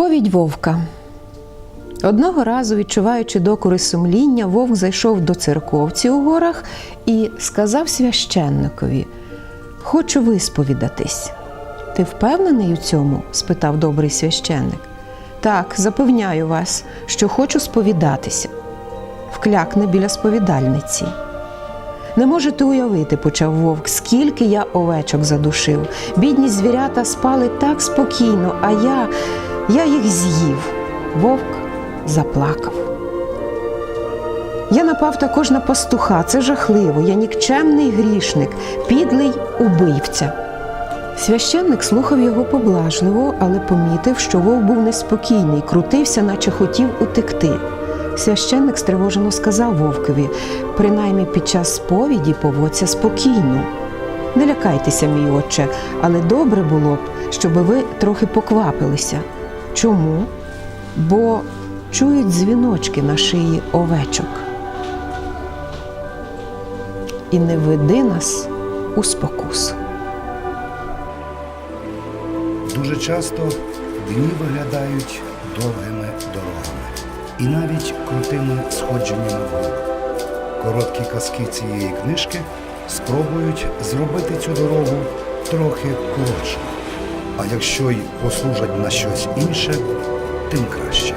Сповідь вовка. Одного разу, відчуваючи докори сумління, вовк зайшов до церковці у горах і сказав священникові: Хочу висповідатись. Ти впевнений у цьому? спитав добрий священник. Так, запевняю вас, що хочу сповідатися. Вклякне біля сповідальниці. Не можете уявити, почав вовк, скільки я овечок задушив. Бідні звірята спали так спокійно, а я, я їх з'їв. Вовк заплакав. Я напав також на пастуха. Це жахливо. Я нікчемний грішник, підлий убивця. Священник слухав його поблажливо, але помітив, що вовк був неспокійний, крутився, наче хотів утекти. Священник стривожено сказав вовкові, принаймні під час сповіді поводься спокійно. Не лякайтеся, мій отче, але добре було б, щоб ви трохи поквапилися. Чому? Бо чують дзвіночки на шиї овечок. І не веди нас у спокусу. Дуже часто дні виглядають довгими дорогами і навіть крутими сходженнями вгору. Короткі казки цієї книжки спробують зробити цю дорогу трохи коротшою. А якщо й послужать на щось інше, тим краще.